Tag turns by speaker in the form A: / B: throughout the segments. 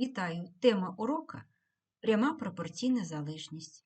A: Вітаю! Тема урока пряма пропорційна залежність.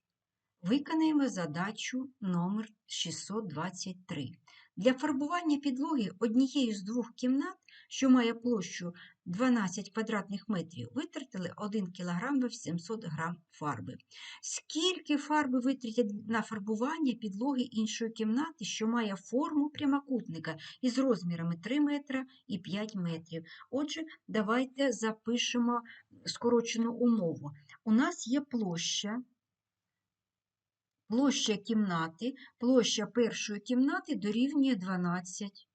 A: Виконаємо задачу номер 623. Для фарбування підлоги однією з двох кімнат, що має площу 12 квадратних метрів, витратили 1 кг 800 г фарби. Скільки фарби витратять на фарбування підлоги іншої кімнати, що має форму прямокутника із розмірами 3 метра і 5 метрів? Отже, давайте запишемо скорочену умову. У нас є площа. Площа кімнати, площа першої кімнати дорівнює 12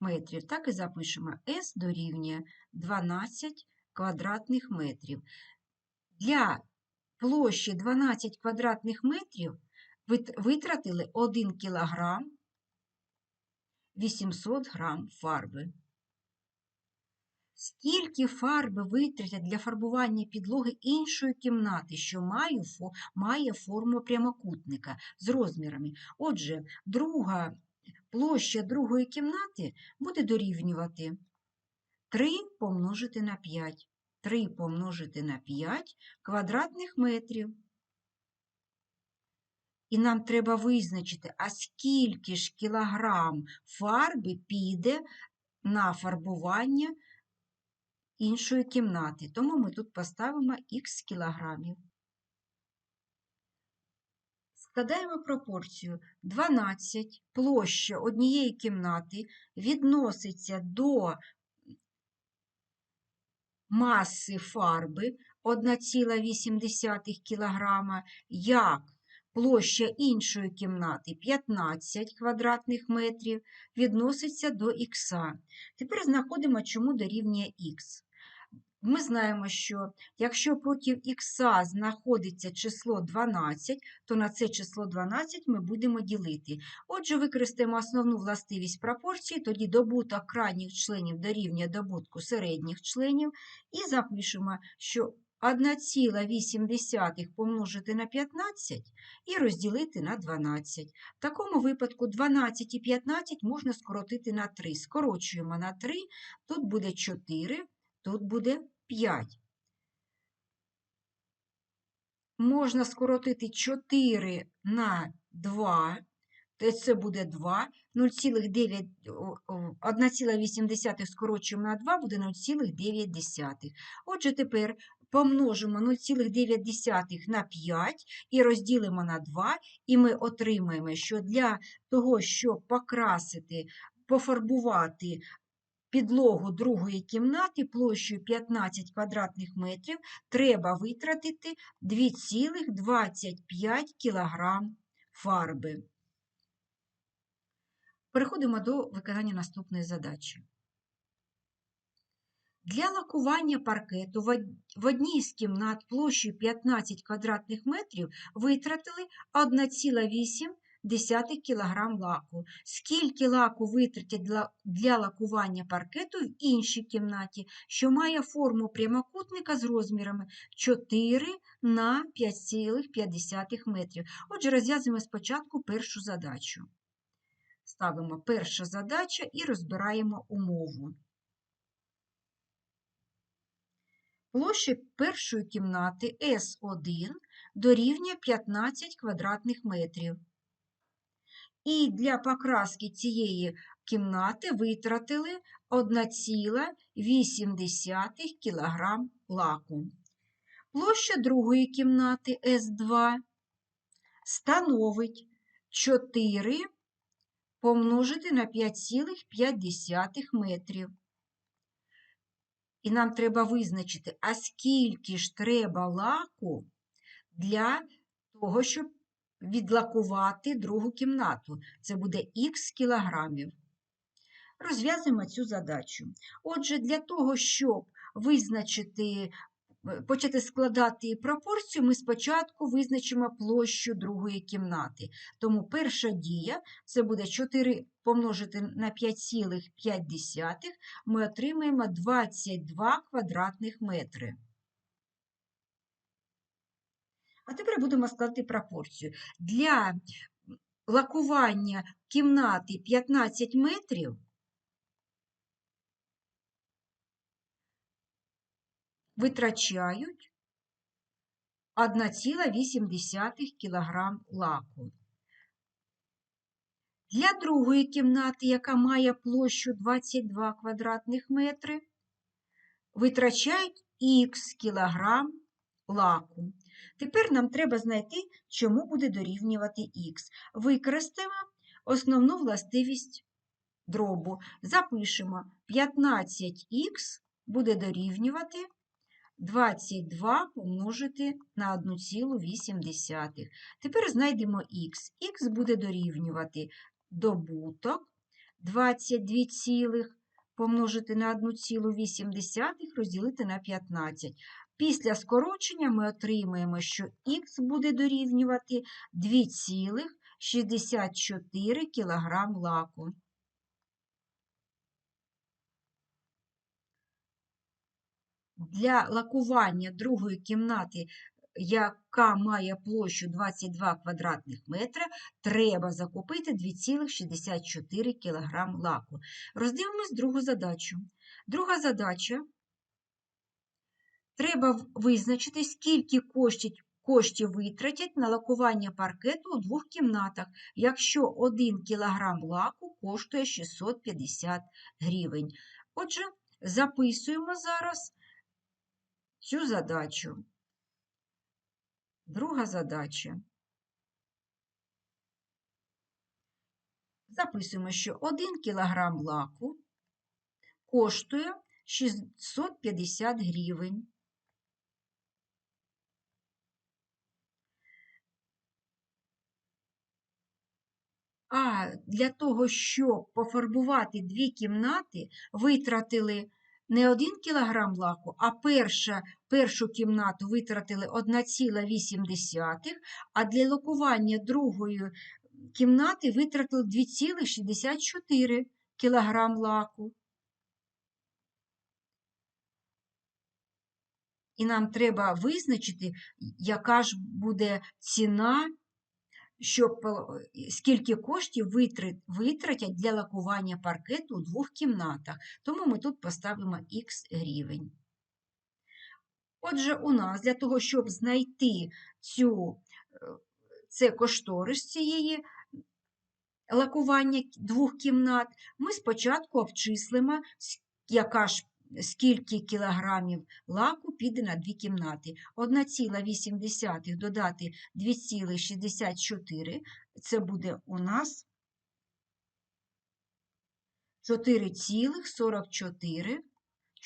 A: метрів. Так і запишемо S дорівнює 12 квадратних метрів. Для площі 12 квадратних метрів витратили 1 кілограм 800 грам фарби. Скільки фарби витратять для фарбування підлоги іншої кімнати, що має, має форму прямокутника з розмірами? Отже, друга площа другої кімнати буде дорівнювати 3 помножити на 5. 3 помножити на 5 квадратних метрів. І нам треба визначити, а скільки ж кілограм фарби піде на фарбування іншої кімнати. Тому ми тут поставимо х кілограмів. Складаємо пропорцію 12 площа однієї кімнати відноситься до маси фарби 1,8 кг, як площа іншої кімнати 15 квадратних метрів відноситься до х. Тепер знаходимо, чому дорівнює х. Ми знаємо, що якщо проти х знаходиться число 12, то на це число 12 ми будемо ділити. Отже, використаємо основну властивість пропорції, тоді добуток крайніх членів дорівнює добутку середніх членів, і запишемо, що 1,8 помножити на 15 і розділити на 12. В такому випадку 12 і 15 можна скоротити на 3. Скорочуємо на 3, тут буде 4, тут буде 5. Можна скоротити 4 на 2, то це буде 2, 1,8 скорочуємо на 2, буде 0,9. Отже, тепер помножимо 0,9 на 5 і розділимо на 2, і ми отримаємо, що для того, щоб покрасити, пофарбувати підлогу другої кімнати площею 15 квадратних метрів, треба витратити 2,25 кг фарби. Переходимо до виконання наступної задачі. Для лакування паркету в одній з кімнат площею 15 квадратних метрів витратили 1,8 кг лаку. Скільки лаку витратять для, лакування паркету в іншій кімнаті, що має форму прямокутника з розмірами 4 на 5,5 метрів. Отже, розв'язуємо спочатку першу задачу. Ставимо перша задача і розбираємо умову. Площа першої кімнати С1 дорівнює 15 квадратних метрів. І для покраски цієї кімнати витратили 1,8 кг лаку. Площа другої кімнати С2 становить 4 помножити на 5,5 метрів. І нам треба визначити, а скільки ж треба лаку для того, щоб відлакувати другу кімнату. Це буде х кілограмів. Розв'язуємо цю задачу. Отже, для того, щоб визначити, почати складати пропорцію, ми спочатку визначимо площу другої кімнати. Тому перша дія це буде 4 помножити на 5,5, ми отримаємо 22 квадратних метри. А тепер будемо складати пропорцію. Для лакування кімнати 15 метрів витрачають 1,8 кг лаку. Для другої кімнати, яка має площу 22 квадратних метри, витрачають х кілограм лаку. Тепер нам треба знайти, чому буде дорівнювати х. Використаємо основну властивість дробу. Запишемо 15х буде дорівнювати 22 помножити на 1,8. Тепер знайдемо х. х буде дорівнювати добуток 22 цілих помножити на 1,8 розділити на 15. Після скорочення ми отримаємо, що х буде дорівнювати 2,64 кг лаку. Для лакування другої кімнати, яка має площу 22 квадратних метра, треба закупити 2,64 кг лаку. Роздивимось другу задачу. Друга задача треба визначити, скільки коштів, коштів витратять на лакування паркету у двох кімнатах, якщо 1 кг лаку коштує 650 гривень. Отже, записуємо зараз цю задачу. Друга задача. Записуємо, що 1 кг лаку коштує 650 гривень. А для того, щоб пофарбувати дві кімнати, витратили не 1 кг лаку, а перша, першу кімнату витратили 1,8, а для лакування другої кімнати витратили 2,64 кг лаку. І нам треба визначити, яка ж буде ціна щоб скільки коштів витратять для лакування паркету у двох кімнатах. Тому ми тут поставимо х гривень. Отже, у нас для того, щоб знайти цю, е, це кошторис цієї лакування двох кімнат, ми спочатку обчислимо, яка ж скільки кілограмів лаку піде на дві кімнати. 1,8 додати 2,64 це буде у нас 4,44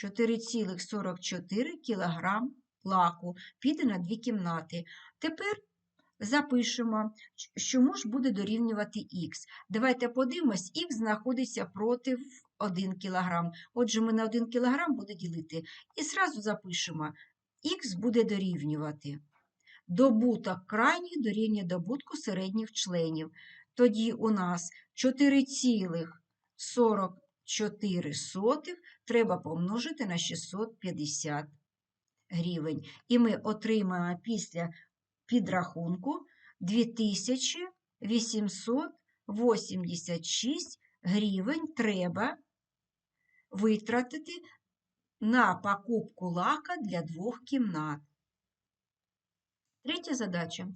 A: 4,44 кілограм лаку піде на дві кімнати. Тепер запишемо, що ж буде дорівнювати х. Давайте подивимось, х знаходиться проти 1 кг. Отже, ми на 1 кг буде ділити. І зразу запишемо, х буде дорівнювати. Добуток крайніх дорівнює добутку середніх членів. Тоді у нас 4,44 треба помножити на 650 гривень. І ми отримаємо після підрахунку 2886 гривень треба витратити на покупку лака для двох кімнат. Третя задача.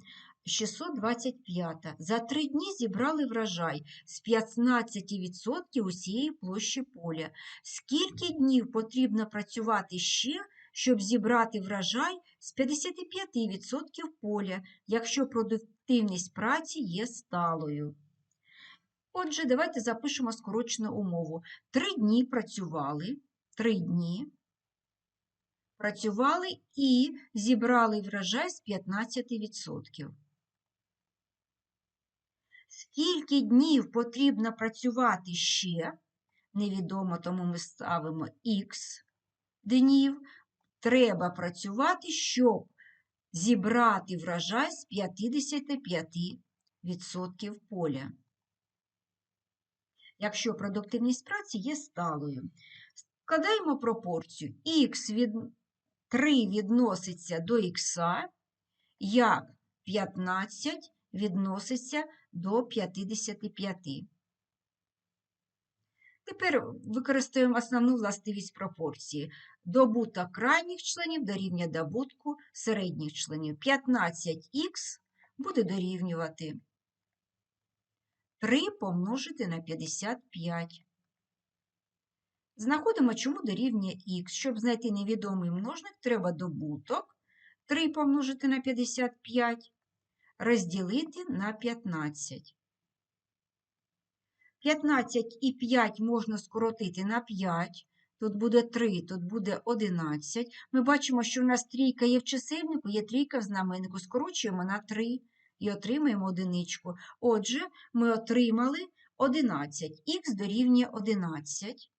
A: 625. За три дні зібрали врожай з 15% усієї площі поля. Скільки днів потрібно працювати ще, щоб зібрати врожай з 55% поля, якщо продуктивність праці є сталою? Отже, давайте запишемо скорочену умову. Три дні працювали, три дні працювали і зібрали врожай з 15%. Скільки днів потрібно працювати ще, невідомо, тому ми ставимо х днів, треба працювати, щоб зібрати врожай з 55% поля якщо продуктивність праці є сталою. Складаємо пропорцію х від 3 відноситься до х, як 15 відноситься до 55. Тепер використаємо основну властивість пропорції. Добуток крайніх членів дорівнює добутку середніх членів. 15х буде дорівнювати 3 помножити на 55. Знаходимо, чому дорівнює х. Щоб знайти невідомий множник, треба добуток 3 помножити на 55, розділити на 15. 15 і 5 можна скоротити на 5. Тут буде 3, тут буде 11. Ми бачимо, що у нас трійка є в чисельнику, є трійка в знаменнику. Скорочуємо на 3 і отримаємо одиничку. Отже, ми отримали 11. Х дорівнює 11.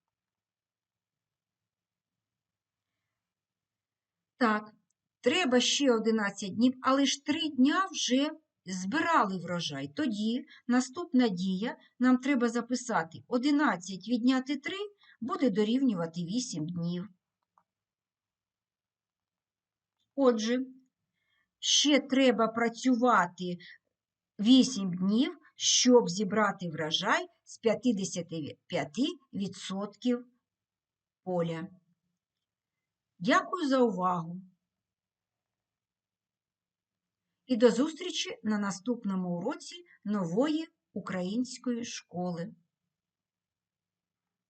A: Так, треба ще 11 днів, але ж 3 дня вже збирали врожай. Тоді наступна дія нам треба записати 11 відняти 3 буде дорівнювати 8 днів. Отже, ще треба працювати 8 днів, щоб зібрати врожай з 55% поля. Дякую за увагу! І до зустрічі на наступному уроці нової української школи.